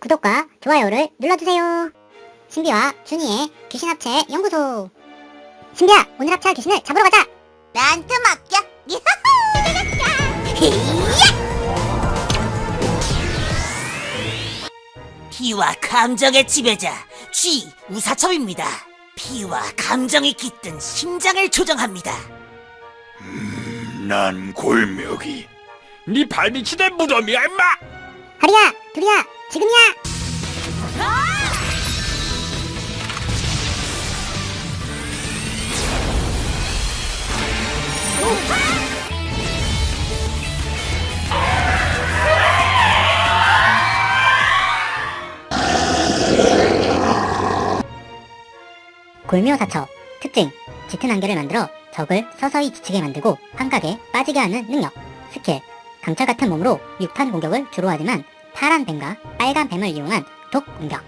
구독과 좋아요를 눌러주세요. 신비와 준이의 귀신 합체 연구소. 신비야, 오늘 합체할 귀신을 잡으러 가자. 나한테 맡겨. 피와 감정의 지배자 쥐 우사첩입니다. 피와 감정이 깃든 심장을 조정합니다. 난 골묘기. 네 발밑이 내 무덤이야, 임마! 하리야, 둘이야, 지금이야. 골묘 사처 특징 짙은 안개를 만들어 적을 서서히 지치게 만들고 환각에 빠지게 하는 능력 스킬 강철 같은 몸으로 6탄 공격을 주로 하지만 파란 뱀과 빨간 뱀을 이용한 독 공격